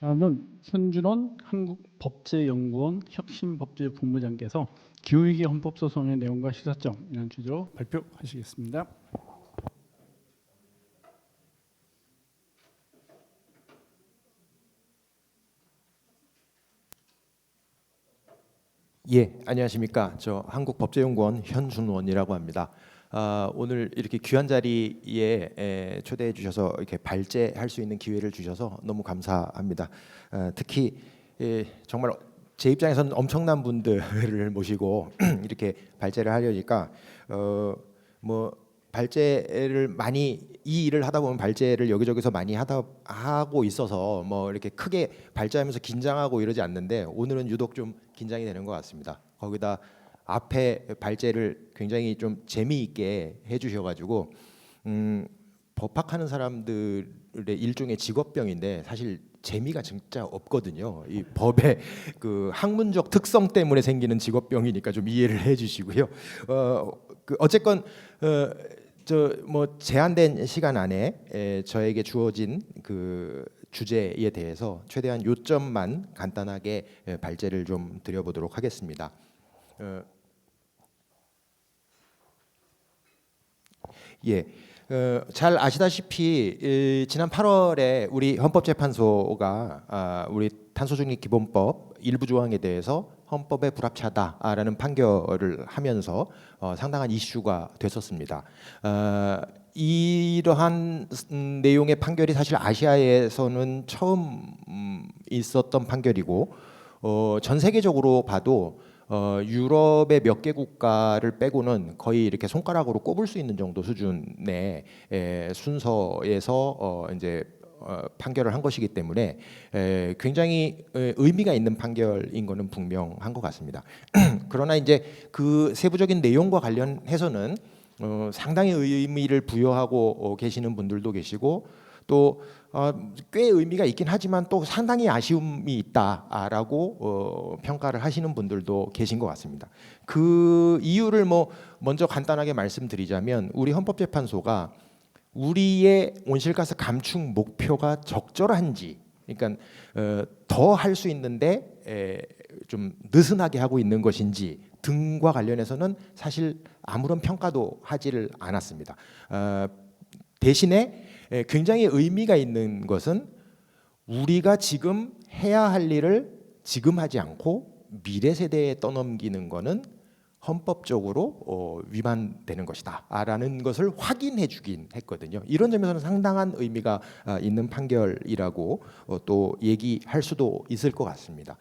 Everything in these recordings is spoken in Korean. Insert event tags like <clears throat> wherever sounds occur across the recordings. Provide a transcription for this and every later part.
다음은 손준원 한국법제연구원 혁신법제본부장께서 기후위기 헌법소송의 내용과 시사점 이런 주제로 발표하시겠습니다. 예, 안녕하십니까. 저 한국법제연구원 현준원이라고 합니다. 아, 오늘 이렇게 귀한 자리에 에, 초대해 주셔서 이렇게 발제할 수 있는 기회를 주셔서 너무 감사합니다. 아, 특히 예, 정말 제 입장에서는 엄청난 분들을 <laughs> 모시고 <clears throat> 이렇게 발제를 하려니까 어, 뭐 발제를 많이 이 일을 하다 보면 발제를 여기저기서 많이 하다 하고 있어서 뭐 이렇게 크게 발제하면서 긴장하고 이러지 않는데 오늘은 유독 좀 긴장이 되는 것 같습니다. 거기다 앞에 발제를 굉장히 좀 재미있게 해주셔가지고 음, 법학하는 사람들의 일종의 직업병인데 사실 재미가 진짜 없거든요. 이 법의 그 학문적 특성 때문에 생기는 직업병이니까 좀 이해를 해주시고요. 어, 그 어쨌건 어, 저뭐 제한된 시간 안에 에, 저에게 주어진 그 주제에 대해서 최대한 요점만 간단하게 에, 발제를 좀 드려보도록 하겠습니다. 어, 예, 어, 잘 아시다시피 이, 지난 8월에 우리 헌법재판소가 아, 우리 탄소중립 기본법 일부 조항에 대해서 헌법에 불합치하다라는 판결을 하면서 어, 상당한 이슈가 됐었습니다. 어, 이러한 음, 내용의 판결이 사실 아시아에서는 처음 음, 있었던 판결이고 어, 전 세계적으로 봐도 어, 유럽의 몇 개 국가를 빼고는 거의 이렇게 손가락으로 꼽을 수 있는 정도 수준의 에, 순서에서 어, 이제 어, 판결을 한 것이기 때문에 에, 굉장히 에, 의미가 있는 판결인 것은 분명한 것 같습니다. <clears throat> 그러나 이제 그 세부적인 내용과 관련해서는 어, 상당히 의미를 부여하고 어, 계시는 분들도 계시고 또 어, 꽤 의미가 있긴 하지만 또 상당히 아쉬움이 있다라고 어, 평가를 하시는 분들도 계신 것 같습니다. 그 이유를 뭐 먼저 간단하게 말씀드리자면 우리 헌법재판소가 우리의 온실가스 감축 목표가 적절한지, 그러니까 어, 더할 수 있는데 에, 좀 느슨하게 하고 있는 것인지 등과 관련해서는 사실 아무런 평가도 하지를 않았습니다. 어, 대신에 에, 굉장히 의미가 있는 것은 우리가 지금 해야 할 일을 지금 하지 않고 미래 세대에 떠넘기는 것은 헌법적으로 어, 위반되는 것이다라는 것을 확인해 주긴 했거든요. 이런 점에서는 상당한 의미가 아, 있는 판결이라고 어, 또 얘기할 수도 있을 것 같습니다.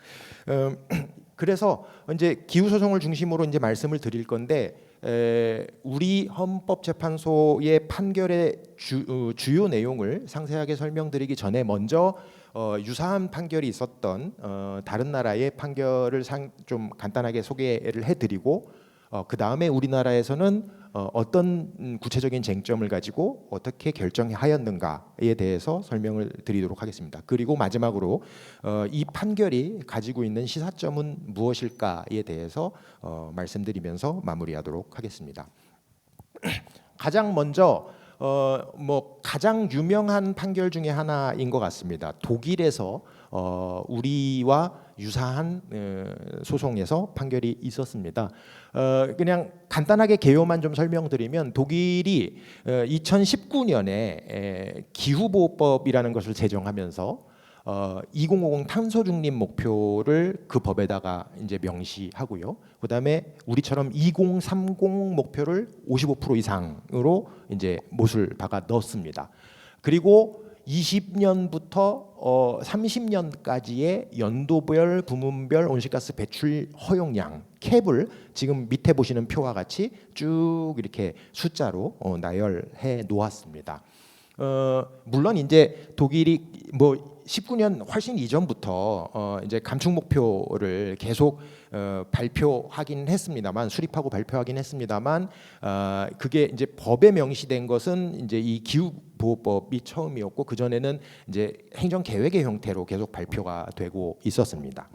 음, <clears throat> 그래서 이제 기후 소송을 중심으로 이제 말씀을 드릴 건데 에, 우리 헌법재판소의 판결의 주, 어, 주요 내용을 상세하게 설명드리기 전에 먼저 어, 유사한 판결이 있었던 어, 다른 나라의 판결을 상, 좀 간단하게 소개를 해드리고 어, 그 다음에 우리나라에서는 어, 어떤 음, 구체적인 쟁점을 가지고 어떻게 결정하였는가에 대해서 설명을 드리도록 하겠습니다. 그리고 마지막으로 어, 이 판결이 가지고 있는 시사점은 무엇일까에 대해서 어, 말씀드리면서 마무리하도록 하겠습니다. <clears throat> 가장 먼저 어 뭐 가장 유명한 판결 중에 하나인 것 같습니다. 독일에서 어 우리와 유사한 어, 소송에서 판결이 있었습니다. 어 그냥 간단하게 개요만 좀 설명드리면 독일이 어 2019년에 에, 기후보호법이라는 것을 제정하면서 어, 2050 탄소 중립 목표를 그 법에다가 이제 명시하고요. 그다음에 우리처럼 2030 목표를 55% 이상으로 이제 못을 박아 넣었습니다. 그리고 20년부터 어, 30년까지의 연도별 부문별 온실가스 배출 허용량 캡을 지금 밑에 보시는 표와 같이 쭉 이렇게 숫자로 어, 나열해 놓았습니다. 어, 물론 이제 독일이 뭐 19년 훨씬 이전부터 어, 이제 감축 목표를 계속 어, 발표하긴 했습니다만 수립하고 발표하긴 했습니다만 어, 그게 이제 법에 명시된 것은 이제 이 기후 보호법이 처음이었고 그 전에는 이제 행정 계획의 형태로 계속 발표가 되고 있었습니다.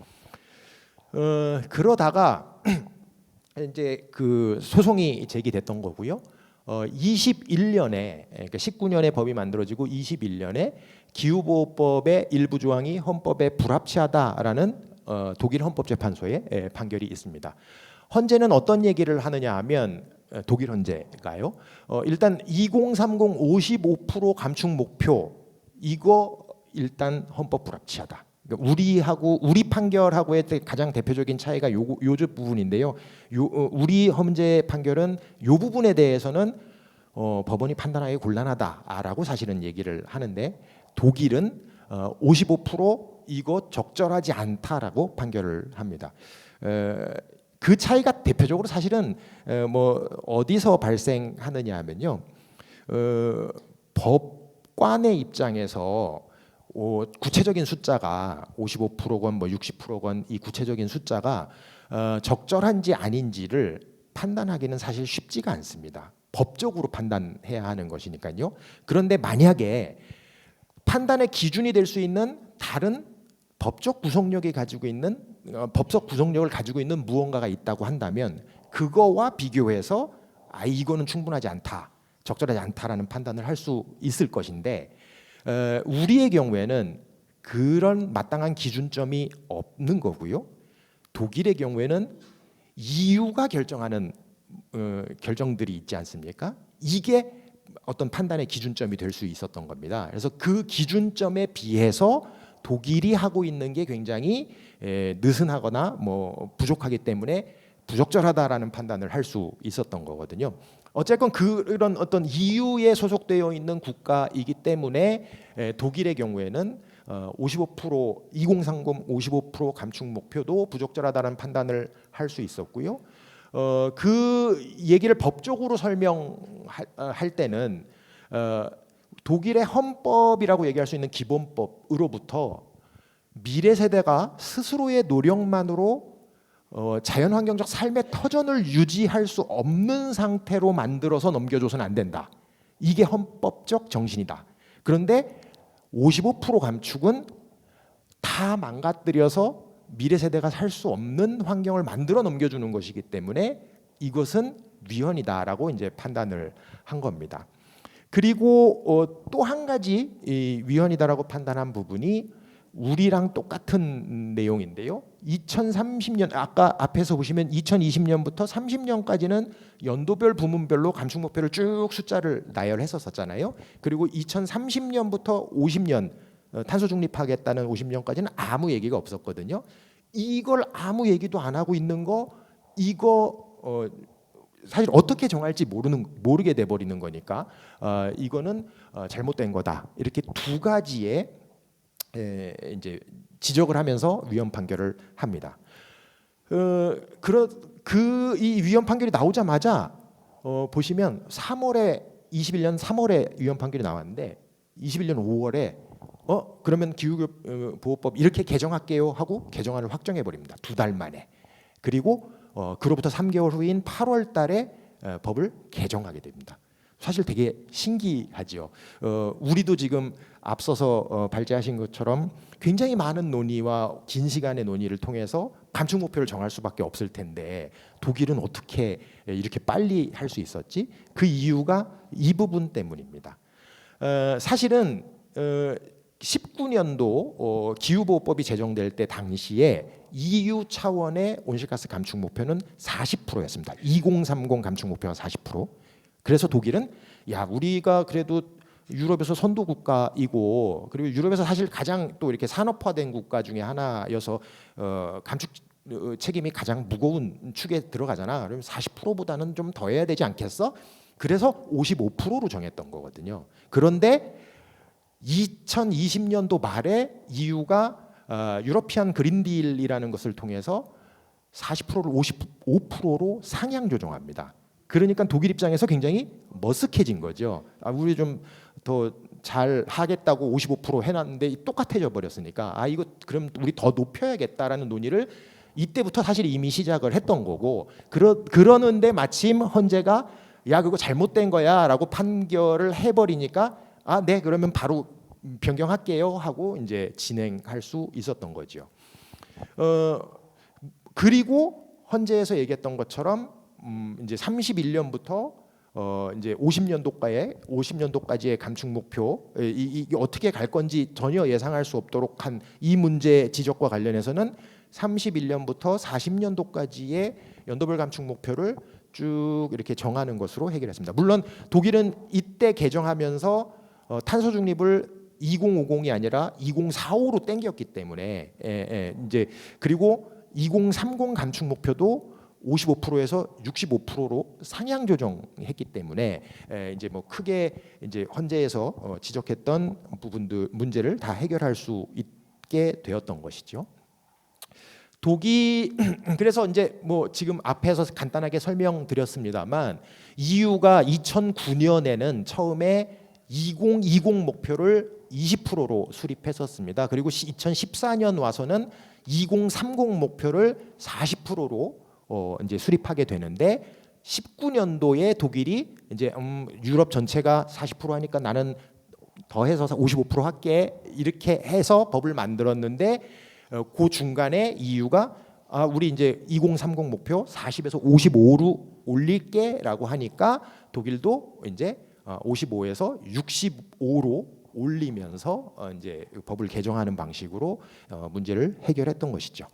어, 그러다가 <clears throat> 이제 그 소송이 제기됐던 거고요. 어 21년에 그러니까 19년에 법이 만들어지고 21년에 기후보호법의 일부 조항이 헌법에 불합치하다라는 어 독일 헌법재판소의 예, 판결이 있습니다. 헌재는 어떤 얘기를 하느냐 하면 어, 독일 헌재가요. 어 일단 2030 55% 감축 목표 이거 일단 헌법 불합치하다. 그러니까 우리하고 우리 판결하고의 가장 대표적인 차이가 요 요저 부분인데요. 요 어, 우리 헌재 판결은 요 부분에 대해서는 어, 법원이 판단하기 곤란하다라고 사실은 얘기를 하는데 독일은 어, 55% 이거 적절하지 않다라고 판결을 합니다. 에, 그 차이가 대표적으로 사실은 에, 뭐 어디서 발생하느냐 하면요. 어, 법관의 입장에서 어, 구체적인 숫자가 55%건 뭐 60%건 이 구체적인 숫자가 어, 적절한지 아닌지를 판단하기는 사실 쉽지가 않습니다. 법적으로 판단해야 하는 것이니까요. 그런데 만약에 판단의 기준이 될 수 있는 다른 법적 구속력이 가지고 있는 어, 법적 구속력을 가지고 있는 무언가가 있다고 한다면 그거와 비교해서 아 이거는 충분하지 않다, 적절하지 않다라는 판단을 할 수 있을 것인데 어, 우리의 경우에는 그런 마땅한 기준점이 없는 거고요. 독일의 경우에는 이유가 결정하는 어, 결정들이 있지 않습니까? 이게 어떤 판단의 기준점이 될 수 있었던 겁니다. 그래서 그 기준점에 비해서 독일이 하고 있는 게 굉장히 에, 느슨하거나 뭐 부족하기 때문에 부적절하다라는 판단을 할 수 있었던 거거든요. 어쨌건 그런 어떤 이유에 소속되어 있는 국가이기 때문에 에, 독일의 경우에는 어, 55% 2030 55% 감축 목표도 부적절하다는 판단을 할 수 있었고요. 어, 그 얘기를 법적으로 설명할 어, 할 때는 어, 독일의 헌법이라고 얘기할 수 있는 기본법으로부터 미래 세대가 스스로의 노력만으로 어, 자연 환경적 삶의 터전을 유지할 수 없는 상태로 만들어서 넘겨줘서는 안 된다. 이게 헌법적 정신이다. 그런데 55% 감축은 다 망가뜨려서 미래 세대가 살 수 없는 환경을 만들어 넘겨주는 것이기 때문에 이것은 위헌이다라고 이제 판단을 한 겁니다. 그리고 어, 또한 가지 이 위헌이다라고 판단한 부분이 우리랑 똑같은 내용인데요. 2030년 아까 앞에서 보시면 2020년부터 30년까지는 연도별 부문별로 감축 목표를 쭉 숫자를 나열했었잖아요. 그리고 2030년부터 50년 어, 탄소 중립하겠다는 50년까지는 아무 얘기가 없었거든요. 이걸 아무 얘기도 안 하고 있는 거 이거 어, 사실 어떻게 정할지 모르는 모르게 돼 버리는 거니까 어, 이거는 어, 잘못된 거다. 이렇게 두 가지의 에, 이제 지적을 하면서 위헌 판결을 합니다. 어, 그러 그이 위헌 판결이 나오자마자 어, 보시면 3월에 21년 3월에 위헌 판결이 나왔는데 21년 5월에 어 그러면 기후보호법 이렇게 개정할게요 하고 개정안을 확정해 버립니다. 두 달 만에. 그리고 어, 그로부터 3개월 후인 8월 달에 어, 법을 개정하게 됩니다. 사실 되게 신기하지요. 어, 우리도 지금 앞서서 어, 발제하신 것처럼 굉장히 많은 논의와 긴 시간의 논의를 통해서 감축 목표를 정할 수밖에 없을 텐데 독일은 어떻게 이렇게 빨리 할 수 있었지? 그 이유가 이 부분 때문입니다. 어, 사실은 어, 19년도 어, 기후보호법이 제정될 때 당시에 EU 차원의 온실가스 감축 목표는 40%였습니다. 2030 감축 목표가 40%. 그래서 독일은 야 우리가 그래도 유럽에서 선도 국가이고 그리고 유럽에서 사실 가장 또 이렇게 산업화된 국가 중에 하나여서 어, 감축 어, 책임이 가장 무거운 축에 들어가잖아. 그러면 40%보다는 좀 더 해야 되지 않겠어? 그래서 55%로 정했던 거거든요. 그런데 2020년도 말에 EU가 어, 유러피안 그린딜이라는 것을 통해서 40%를 55%로 상향 조정합니다. 그러니까 독일 입장에서 굉장히 머쓱해진 거죠. 아, 우리 좀 더 잘 하겠다고 55% 해놨는데 똑같아져 버렸으니까 아 이거 그럼 우리 더 높여야겠다라는 논의를 이때부터 사실 이미 시작을 했던 거고 그러 그러는데 마침 헌재가 야 그거 잘못된 거야라고 판결을 해버리니까 아 네 그러면 바로 변경할게요 하고 이제 진행할 수 있었던 거죠. 어 그리고 헌재에서 얘기했던 것처럼 음 이제 31년부터 어 이제 50년도가에 50년도까지의 감축 목표 이, 이, 어떻게 갈 건지 전혀 예상할 수 없도록 한 이 문제 지적과 관련해서는 31년부터 40년도까지의 연도별 감축 목표를 쭉 이렇게 정하는 것으로 해결했습니다. 물론 독일은 이때 개정하면서 어, 탄소 중립을 2050이 아니라 2045로 땡겼기 때문에 예, 예, 이제 그리고 2030 감축 목표도 55%에서 65%로 상향 조정했기 때문에 에, 이제 뭐 크게 이제 헌재에서 어, 지적했던 부분들 문제를 다 해결할 수 있게 되었던 것이죠. 독일 <clears throat> 그래서 이제 뭐 지금 앞에서 간단하게 설명드렸습니다만 EU가 2009년에는 처음에 2020 목표를 20%로 수립했었습니다. 그리고 2014년 와서는 2030 목표를 40%로 어 이제 수립하게 되는데 19년도에 독일이 이제 음 유럽 전체가 40% 하니까 나는 더해서 55% 할게 이렇게 해서 법을 만들었는데 어, 그 중간에 EU가 아 우리 이제 2030 목표 40에서 55로 올릴게라고 하니까 독일도 이제 어, 55에서 65로 올리면서 어, 이제 법을 개정하는 방식으로 어, 문제를 해결했던 것이죠.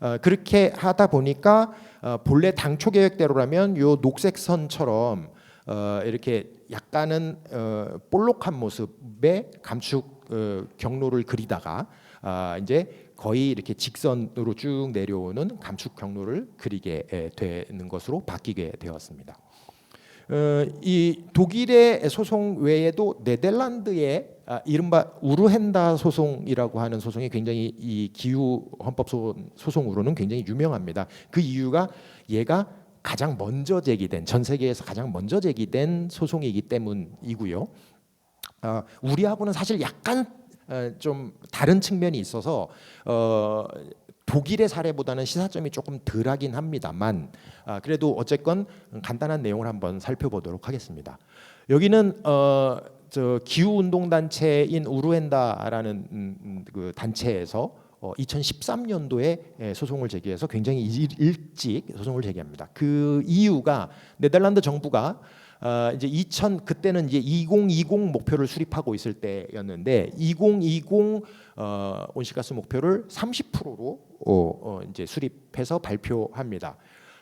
어, 그렇게 하다 보니까 어, 본래 당초 계획대로라면 요 녹색 선처럼 어, 이렇게 약간은 어, 볼록한 모습의 감축 어, 경로를 그리다가 아, 이제 거의 이렇게 직선으로 쭉 내려오는 감축 경로를 그리게 에, 되는 것으로 바뀌게 되었습니다. 어, 이 독일의 소송 외에도 네덜란드의 아, 이른바 우르헨다 소송이라고 하는 소송이 굉장히 이 기후 헌법 소- 소송으로는 굉장히 유명합니다. 그 이유가 얘가 가장 먼저 제기된 전 세계에서 가장 먼저 제기된 소송이기 때문이고요. 아, 우리하고는 사실 약간 어, 좀 다른 측면이 있어서 어, 독일의 사례보다는 시사점이 조금 덜하긴 합니다만 아, 그래도 어쨌건 간단한 내용을 한번 살펴보도록 하겠습니다. 여기는 어, 저 기후 운동 단체인 우르헨다라는 음, 음, 그 단체에서 어, 2013년도에 소송을 제기해서 굉장히 일- 일찍 소송을 제기합니다. 그 이유가 네덜란드 정부가 어, 이제 2000 그때는 이제 2020 목표를 수립하고 있을 때였는데 2020 어, 온실가스 목표를 30%로 어, 어, 이제 수립해서 발표합니다.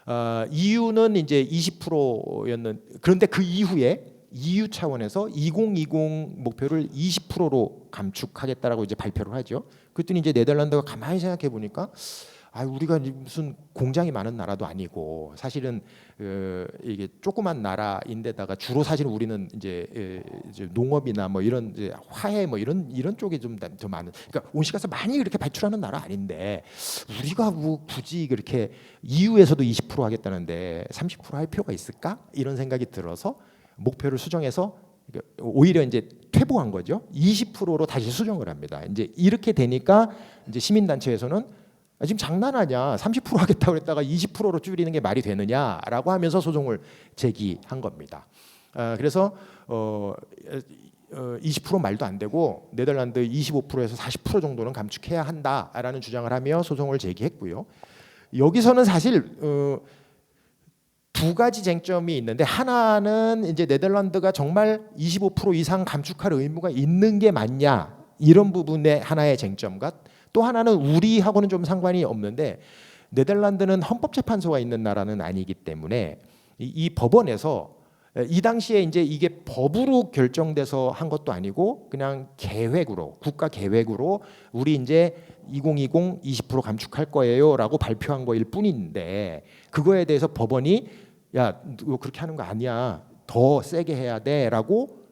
어, 이유는 이제 20%였는 그런데 그 이후에 EU 차원에서 2020 목표를 20%로 감축하겠다라고 이제 발표를 하죠. 그랬더니 이제 네덜란드가 가만히 생각해 보니까 아 우리가 무슨 공장이 많은 나라도 아니고 사실은 그 이게 조그만 나라인데다가 주로 사실 우리는 이제, 에, 이제 농업이나 뭐 이런 이제 화해 뭐 이런 이런 쪽에 좀더 많은 그러니까 온실가스 많이 그렇게 발출하는 나라 아닌데 우리가 뭐 굳이 그렇게 EU에서도 20% 하겠다는데 30%할 필요가 있을까 이런 생각이 들어서 목표를 수정해서 오히려 이제 퇴보한 거죠. 20%로 다시 수정을 합니다. 이제 이렇게 되니까 이제 시민 단체에서는 아, 지금 장난하냐? 30% 하겠다고 그랬다가 20%로 줄이는 게 말이 되느냐라고 하면서 소송을 제기한 겁니다. 아, 그래서 어, 어, 20% 말도 안 되고 네덜란드 25%에서 40% 정도는 감축해야 한다라는 주장을 하며 소송을 제기했고요. 여기서는 사실 어, 두 가지 쟁점이 있는데 하나는 이제 네덜란드가 정말 25% 이상 감축할 의무가 있는 게 맞냐 이런 부분의 하나의 쟁점과 또 하나는 우리하고는 좀 상관이 없는데 네덜란드는 헌법재판소가 있는 나라는 아니기 때문에 이, 이 법원에서 이 당시에 이제 이게 법으로 결정돼서 한 것도 아니고 그냥 계획으로 국가 계획으로 우리 이제 2020 20% 감축할 거예요라고 발표한 거일 뿐인데 그거에 대해서 법원이 야, 너 그렇게 하는 거 아니야. 더 세게 해야 돼라고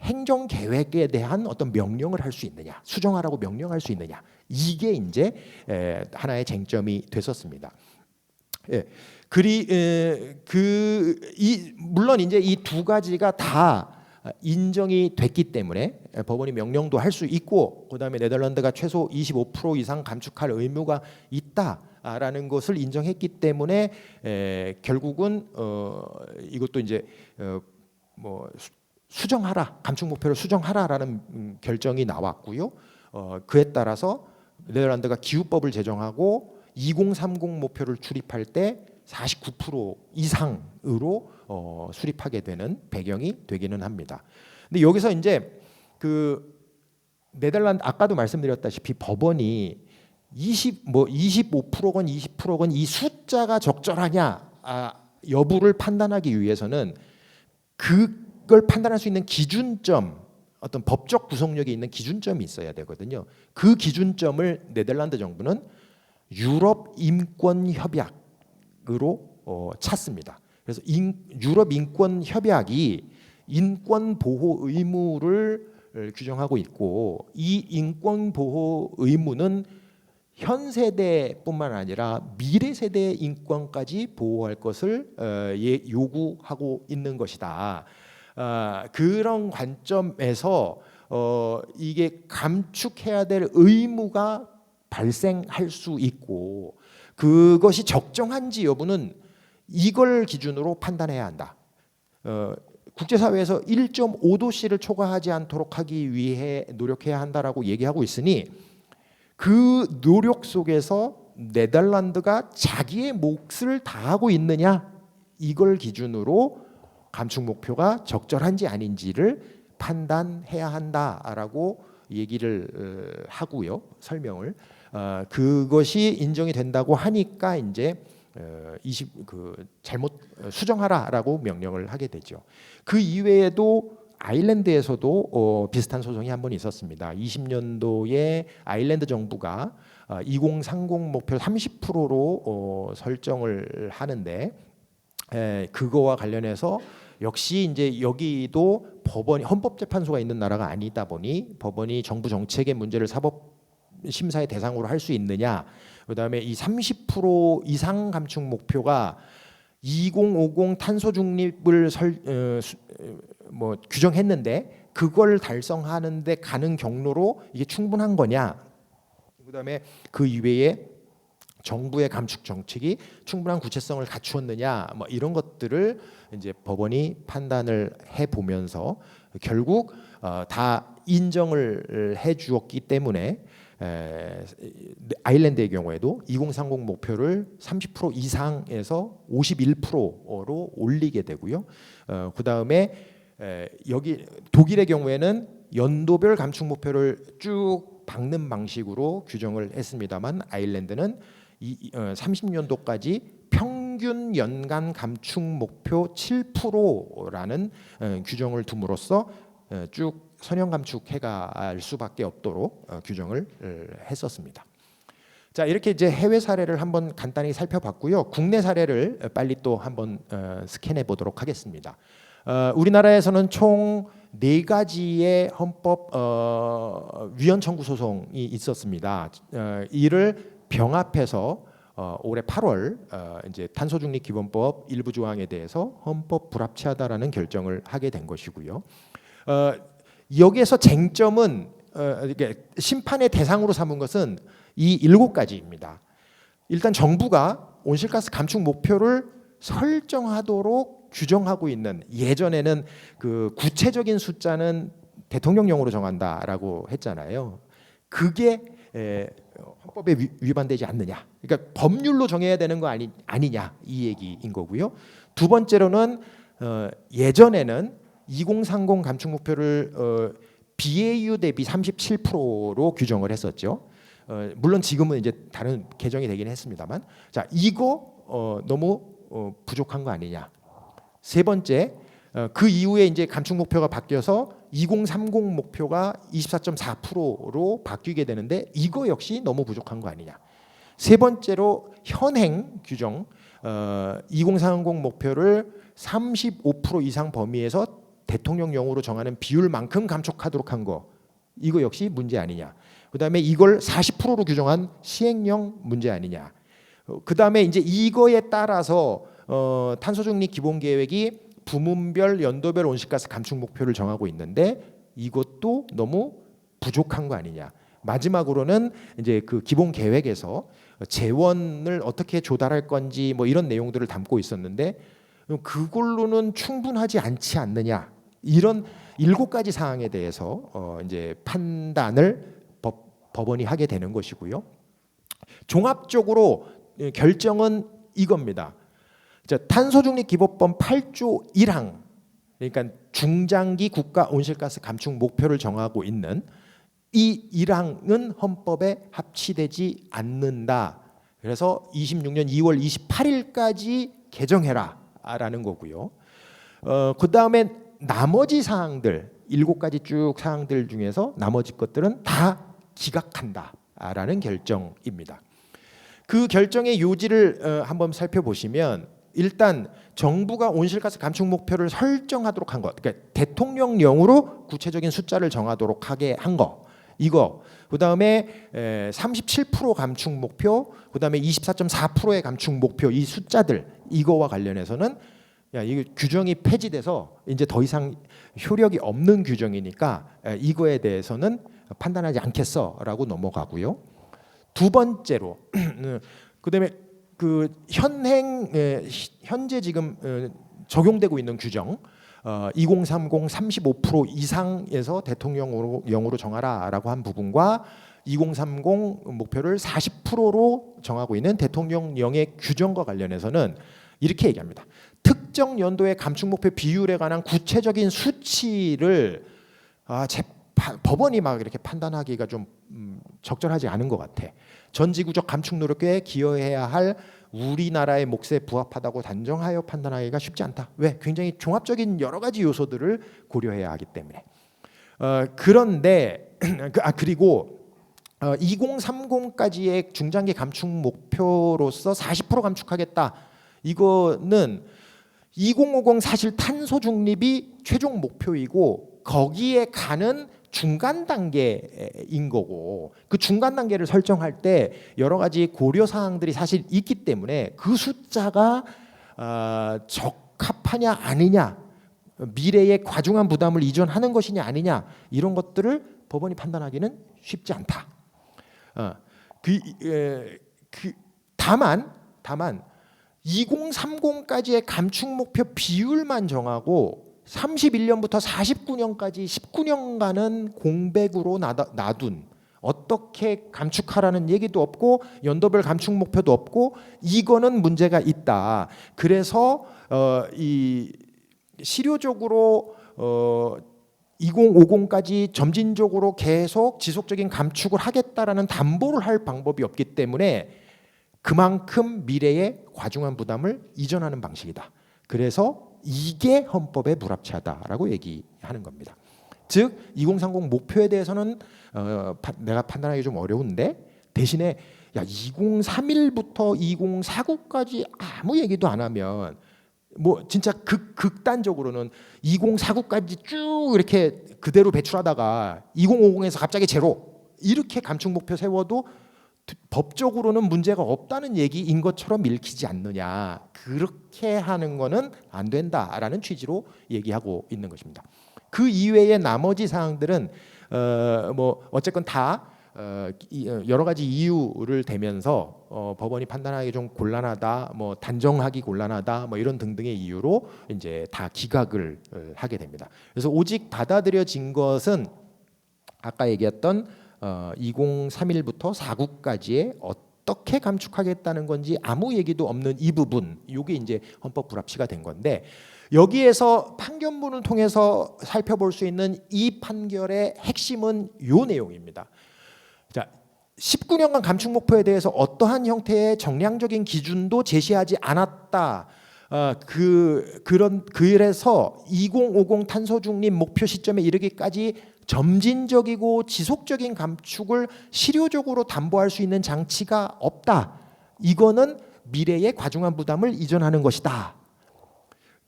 행정 계획에 대한 어떤 명령을 할 수 있느냐, 수정하라고 명령할 수 있느냐. 이게 이제 에, 하나의 쟁점이 됐었습니다. 예. 그리 그이 물론 이제 이 두 가지가 다 인정이 됐기 때문에 법원이 명령도 할 수 있고 그다음에 네덜란드가 최소 25% 이상 감축할 의무가 있다라는 것을 인정했기 때문에 에, 결국은 어, 이것도 이제 어, 뭐 수- 수정하라 감축 목표를 수정하라라는 음, 결정이 나왔고요. 어, 그에 따라서 네덜란드가 기후법을 제정하고 2030 목표를 출입할 때 49% 이상으로 어, 수립하게 되는 배경이 되기는 합니다. 근데 여기서 이제 그 네덜란드 아까도 말씀드렸다시피 법원이 20뭐 25%건 20%건 이 숫자가 적절하냐 아, 여부를 판단하기 위해서는 그걸 판단할 수 있는 기준점 어떤 법적 구속력이 있는 기준점이 있어야 되거든요. 그 기준점을 네덜란드 정부는 유럽 인권 협약으로 어, 찾습니다. 그래서 인, 유럽 인권 협약이 인권 보호 의무를 어, 규정하고 있고 이 인권 보호 의무는 현 세대뿐만 아니라 미래 세대의 인권까지 보호할 것을 어, 예, 요구하고 있는 것이다. 아, 그런 관점에서 어, 이게 감축해야 될 의무가 발생할 수 있고 그것이 적정한지 여부는 이걸 기준으로 판단해야 한다. 어, 국제사회에서 1.5도씨를 초과하지 않도록 하기 위해 노력해야 한다라고 얘기하고 있으니 그 노력 속에서 네덜란드가 자기의 몫을 다하고 있느냐 이걸 기준으로 감축 목표가 적절한지 아닌지를 판단해야 한다라고 얘기를 어, 하고요 설명을 어, 그것이 인정이 된다고 하니까 이제 어, 20그 잘못 어, 수정하라라고 명령을 하게 되죠. 그 이외에도 아일랜드에서도 어, 비슷한 소송이 한 번 있었습니다. 20년도에 아일랜드 정부가 어, 2030 목표 30%로 어, 설정을 하는데 에, 그거와 관련해서 역시 이제 여기도 법원이 헌법재판소가 있는 나라가 아니다 보니 법원이 정부 정책의 문제를 사법 심사의 대상으로 할 수 있느냐. 그다음에 이 30% 이상 감축 목표가 2050 탄소 중립을 설, 어, 수, 어, 뭐 규정했는데 그걸 달성하는데 가는 경로로 이게 충분한 거냐. 그다음에 그 이외에 정부의 감축 정책이 충분한 구체성을 갖추었느냐 뭐 이런 것들을 이제 법원이 판단을 해 보면서 결국 어, 다 인정을 해 주었기 때문에 에, 아일랜드의 경우에도 2030 목표를 30% 이상에서 51%로 올리게 되고요. 어, 그 다음에 여기 독일의 경우에는 연도별 감축 목표를 쭉 박는 방식으로 규정을 했습니다만 아일랜드는 30년도까지 평균 연간 감축 목표 7%라는 어, 규정을 둠으로써 어, 쭉 선형 감축해갈 수밖에 없도록 어, 규정을 어, 했었습니다. 자 이렇게 이제 해외 사례를 한번 간단히 살펴봤고요. 국내 사례를 빨리 또 한번 어, 스캔해 보도록 하겠습니다. 어, 우리나라에서는 총 네 가지의 헌법 어, 위헌 청구 소송이 있었습니다. 어, 이를 병합해서 어, 올해 8월 어, 이제 탄소중립 기본법 일부 조항에 대해서 헌법 불합치하다라는 결정을 하게 된 것이고요. 어, 여기에서 쟁점은 어, 이게 심판의 대상으로 삼은 것은 이 일곱 가지입니다. 일단 정부가 온실가스 감축 목표를 설정하도록 규정하고 있는 예전에는 그 구체적인 숫자는 대통령령으로 정한다라고 했잖아요. 그게 에, 헌법에 위, 위반되지 않느냐. 그러니까 법률로 정해야 되는 거 아니 아니냐 이 얘기인 거고요. 두 번째로는 어, 예전에는 2030 감축 목표를 어, BAU 대비 37%로 규정을 했었죠. 어, 물론 지금은 이제 다른 개정이 되긴 했습니다만, 자 이거 어, 너무 어, 부족한 거 아니냐. 세 번째, 어, 그 이후에 이제 감축 목표가 바뀌어서 2030 목표가 24.4%로 바뀌게 되는데 이거 역시 너무 부족한 거 아니냐. 세 번째로 현행 규정 어, 2030 목표를 35% 이상 범위에서 대통령령으로 정하는 비율만큼 감축하도록 한 거. 이거 역시 문제 아니냐. 그다음에 이걸 40%로 규정한 시행령 문제 아니냐. 어, 그다음에 이제 이거에 따라서 어, 탄소 중립 기본 계획이 부문별 연도별 온실가스 감축 목표를 정하고 있는데 이것도 너무 부족한 거 아니냐. 마지막으로는 이제 그 기본 계획에서 재원을 어떻게 조달할 건지 뭐 이런 내용들을 담고 있었는데 그걸로는 충분하지 않지 않느냐 이런 일곱 가지 사항에 대해서 어 이제 판단을 법, 법원이 하게 되는 것이고요. 종합적으로 결정은 이겁니다. 자, 탄소중립 기본법 8조 1항 그러니까 중장기 국가 온실가스 감축 목표를 정하고 있는 이 1항은 헌법에 합치되지 않는다. 그래서 26년 2월 28일까지 개정해라라는 거고요. 어, 그 다음에 나머지 사항들 일곱 가지 쭉 사항들 중에서 나머지 것들은 다 기각한다라는 결정입니다. 그 결정의 요지를 어, 한번 살펴보시면 일단 정부가 온실가스 감축 목표를 설정하도록 한 것, 그러니까 대통령령으로 구체적인 숫자를 정하도록 하게 한 거. 이거 그 다음에 37% 감축 목표, 그 다음에 24.4%의 감축 목표 이 숫자들 이거와 관련해서는 야 이게 규정이 폐지돼서 이제 더 이상 효력이 없는 규정이니까 에, 이거에 대해서는 판단하지 않겠어라고 넘어가고요. 두 번째로 <clears throat> 그다음에 그 현행 현재 지금 어, 적용되고 있는 규정 어, 2030 35% 이상에서 대통령으로 영으로 정하라라고 한 부분과 2030 목표를 40%로 정하고 있는 대통령령의 규정과 관련해서는 이렇게 얘기합니다. 특정 연도의 감축 목표 비율에 관한 구체적인 수치를 아, 재판, 법원이 막 이렇게 판단하기가 좀 음, 적절하지 않은 것 같아. 전지구적 감축 노력에 기여해야 할 우리나라의 몫에 부합하다고 단정하여 판단하기가 쉽지 않다. 왜? 굉장히 종합적인 여러 가지 요소들을 고려해야 하기 때문에. 어, 그런데 <clears throat> 그- 아 그리고 어, 2030까지의 중장기 감축 목표로서 40% 감축하겠다. 이거는 2050 사실 탄소 중립이 최종 목표이고 거기에 가는 중간 단계인 거고 그 중간 단계를 설정할 때 여러 가지 고려 사항들이 사실 있기 때문에 그 숫자가 아, 적합하냐 아니냐 미래에 과중한 부담을 이전하는 것이냐 아니냐 이런 것들을 법원이 판단하기는 쉽지 않다. 어, 그, 에, 그 다만 다만 2030까지의 감축 목표 비율만 정하고 31년부터 49년까지 19년간은 공백으로 놔둔 어떻게 감축하라는 얘기도 없고 연도별 감축 목표도 없고 이거는 문제가 있다. 그래서 어, 이 실효적으로 어, 2050까지 점진적으로 계속 지속적인 감축을 하겠다라는 담보를 할 방법이 없기 때문에 그만큼 미래에 과중한 부담을 이전하는 방식이다. 그래서 이게 헌법에 불합치하다라고 얘기하는 겁니다. 즉 2030 목표에 대해서는 어, 파- 내가 판단하기 좀 어려운데 대신에 야 2031부터 2049까지 아무 얘기도 안 하면 뭐 진짜 극 극단적으로는 2049까지 쭉 이렇게 그대로 배출하다가 2050에서 갑자기 제로 이렇게 감축 목표 세워도 법적으로는 문제가 없다는 얘기인 것처럼 읽히지 않느냐 그렇게 하는 거는 안 된다라는 취지로 얘기하고 있는 것입니다. 그 이외의 나머지 사항들은 어, 뭐 어쨌건 다 어, 이- 어, 여러 가지 이유를 대면서 어, 법원이 판단하기 좀 곤란하다, 뭐 단정하기 곤란하다, 뭐 이런 등등의 이유로 이제 다 기각을 어, 하게 됩니다. 그래서 오직 받아들여진 것은 아까 얘기했던 어, 2031부터 49까지의 어 떻게 감축하겠다는 건지 아무 얘기도 없는 이 부분, 이게 이제 헌법 불합치가 된 건데 여기에서 판결문을 통해서 살펴볼 수 있는 이 판결의 핵심은 요 내용입니다. 자, 19년간 감축 목표에 대해서 어떠한 형태의 정량적인 기준도 제시하지 않았다. 어, 그 그런 그래서 2050 탄소 중립 목표 시점에 이르기까지 점진적이고 지속적인 감축을 실효적으로 담보할 수 있는 장치가 없다. 이거는 미래의 과중한 부담을 이전하는 것이다.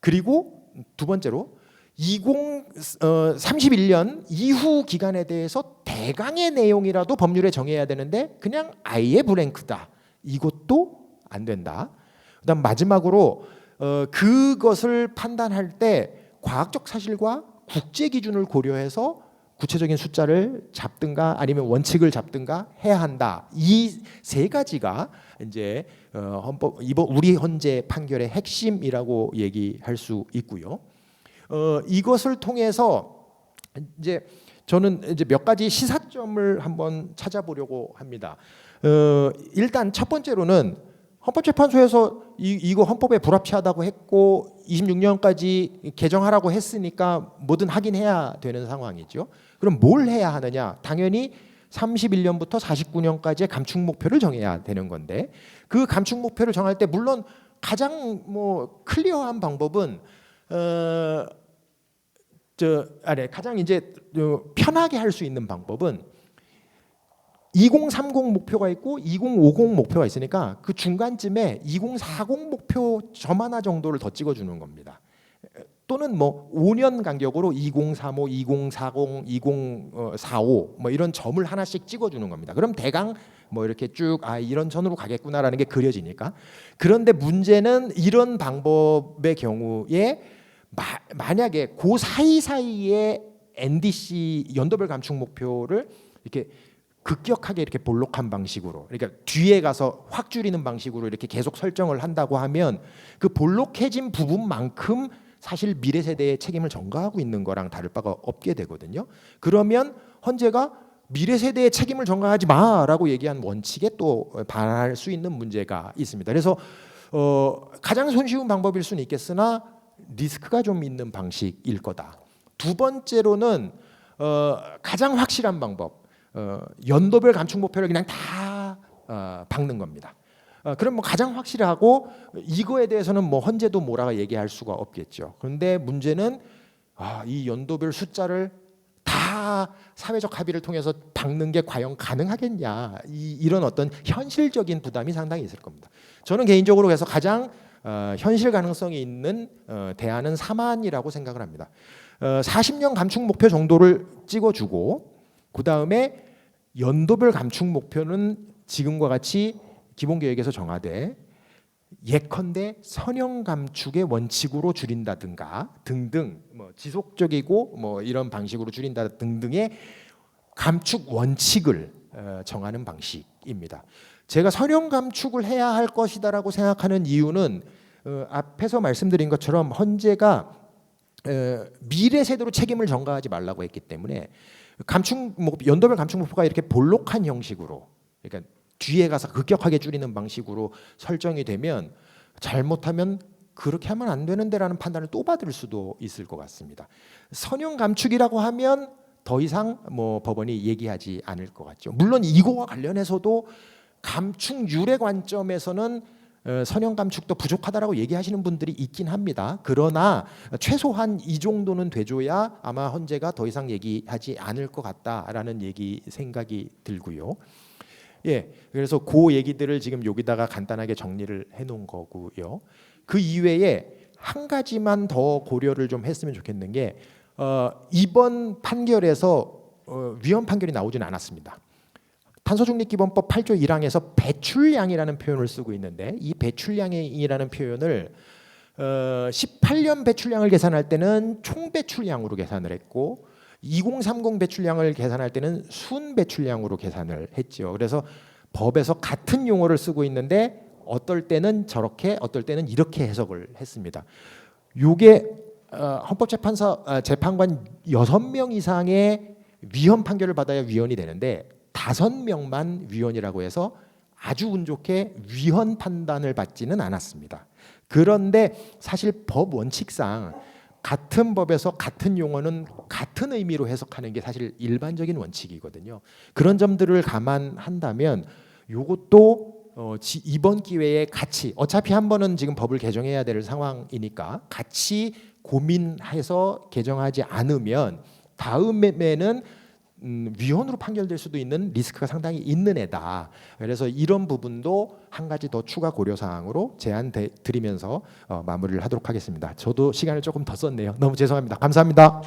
그리고 두 번째로 2031년 이후 기간에 대해서 대강의 내용이라도 법률에 정해야 되는데 그냥 아예 블랭크다. 이것도 안 된다. 그다음 마지막으로 어, 그것을 판단할 때 과학적 사실과 국제 기준을 고려해서 구체적인 숫자를 잡든가 아니면 원칙을 잡든가 해야 한다. 이 세 가지가 이제 어, 헌법 이번 우리 헌재 판결의 핵심이라고 얘기할 수 있고요. 어, 이것을 통해서 이제 저는 이제 몇 가지 시사점을 한번 찾아보려고 합니다. 어, 일단 첫 번째로는 헌법재판소에서 이, 이거 헌법에 불합치하다고 했고 26년까지 개정하라고 했으니까 뭐든 하긴 해야 되는 상황이죠. 그럼 뭘 해야 하느냐? 당연히 31년부터 49년까지의 감축 목표를 정해야 되는 건데 그 감축 목표를 정할 때 물론 가장 뭐 클리어한 방법은 어, 저 아래 가장 이제 어, 편하게 할 수 있는 방법은 2030 목표가 있고 2050 목표가 있으니까 그 중간쯤에 2040 목표 점 하나 정도를 더 찍어주는 겁니다. 또는 뭐 5년 간격으로 2035, 2040, 2045 뭐 이런 점을 하나씩 찍어주는 겁니다. 그럼 대강 뭐 이렇게 쭉 아 이런 선으로 가겠구나라는 게 그려지니까. 그런데 문제는 이런 방법의 경우에 마, 만약에 그 사이 사이에 NDC 연도별 감축 목표를 이렇게 급격하게 이렇게 볼록한 방식으로 그러니까 뒤에 가서 확 줄이는 방식으로 이렇게 계속 설정을 한다고 하면 그 볼록해진 부분만큼 사실 미래 세대의 책임을 전가하고 있는 거랑 다를 바가 없게 되거든요. 그러면 헌재가 미래 세대의 책임을 전가하지 마라고 얘기한 원칙에 또 반할 수 있는 문제가 있습니다. 그래서 어, 가장 손쉬운 방법일 수는 있겠으나 리스크가 좀 있는 방식일 거다. 두 번째로는 어, 가장 확실한 방법. 어, 연도별 감축 목표를 그냥 다 어, 박는 겁니다. 어, 그럼 뭐 가장 확실하고 이거에 대해서는 뭐 헌재도 뭐라고 얘기할 수가 없겠죠. 그런데 문제는 아, 이 연도별 숫자를 다 사회적 합의를 통해서 박는 게 과연 가능하겠냐 이, 이런 어떤 현실적인 부담이 상당히 있을 겁니다. 저는 개인적으로 그래서 가장 어, 현실 가능성이 있는 어, 대안은 4만이라고 생각을 합니다. 어, 40년 감축 목표 정도를 찍어주고 그 다음에 연도별 감축 목표는 지금과 같이 기본 계획에서 정하되 예컨대 선형 감축의 원칙으로 줄인다든가 등등 뭐 지속적이고 뭐 이런 방식으로 줄인다 등등의 감축 원칙을 어, 정하는 방식입니다. 제가 선형 감축을 해야 할 것이다라고 생각하는 이유는 어, 앞에서 말씀드린 것처럼 헌재가 어, 미래 세대로 책임을 전가하지 말라고 했기 때문에 감축 목 연도별 감축 목표가 이렇게 볼록한 형식으로 그러니까 뒤에 가서 급격하게 줄이는 방식으로 설정이 되면 잘못하면 그렇게 하면 안 되는데라는 판단을 또 받을 수도 있을 것 같습니다. 선형 감축이라고 하면 더 이상 뭐 법원이 얘기하지 않을 것 같죠. 물론 이거와 관련해서도 감축률의 관점에서는 어, 선형 감축도 부족하다라고 얘기하시는 분들이 있긴 합니다. 그러나 최소한 이 정도는 돼줘야 아마 헌재가 더 이상 얘기하지 않을 것 같다라는 얘기 생각이 들고요. 예, 그래서 그 얘기들을 지금 여기다가 간단하게 정리를 해놓은 거고요. 그 이외에 한 가지만 더 고려를 좀 했으면 좋겠는 게 어, 이번 판결에서 어, 위헌 판결이 나오지는 않았습니다. 탄소중립기본법 8조 1항에서 배출량이라는 표현을 쓰고 있는데 이 배출량이라는 표현을 어, 18년 배출량을 계산할 때는 총 배출량으로 계산을 했고 2030 배출량을 계산할 때는 순 배출량으로 계산을 했죠. 그래서 법에서 같은 용어를 쓰고 있는데 어떨 때는 저렇게 어떨 때는 이렇게 해석을 했습니다. 요게 어, 헌법재판소 아, 재판관 여섯 명 이상의 위헌 판결을 받아야 위헌이 되는데 다섯 명만 위헌이라고 해서 아주 운 좋게 위헌 판단을 받지는 않았습니다. 그런데 사실 법 원칙상 같은 법에서 같은 용어는 같은 의미로 해석하는 게 사실 일반적인 원칙이거든요. 그런 점들을 감안한다면 요것도 어, 지, 이번 기회에 같이 어차피 한 번은 지금 법을 개정해야 될 상황이니까 같이 고민해서 개정하지 않으면 다음에는 음, 위헌으로 판결될 수도 있는 리스크가 상당히 있는 애다. 그래서 이런 부분도 한 가지 더 추가 고려 사항으로 제안 대- 드리면서 어, 마무리를 하도록 하겠습니다. 저도 시간을 조금 더 썼네요. 너무 죄송합니다. 감사합니다.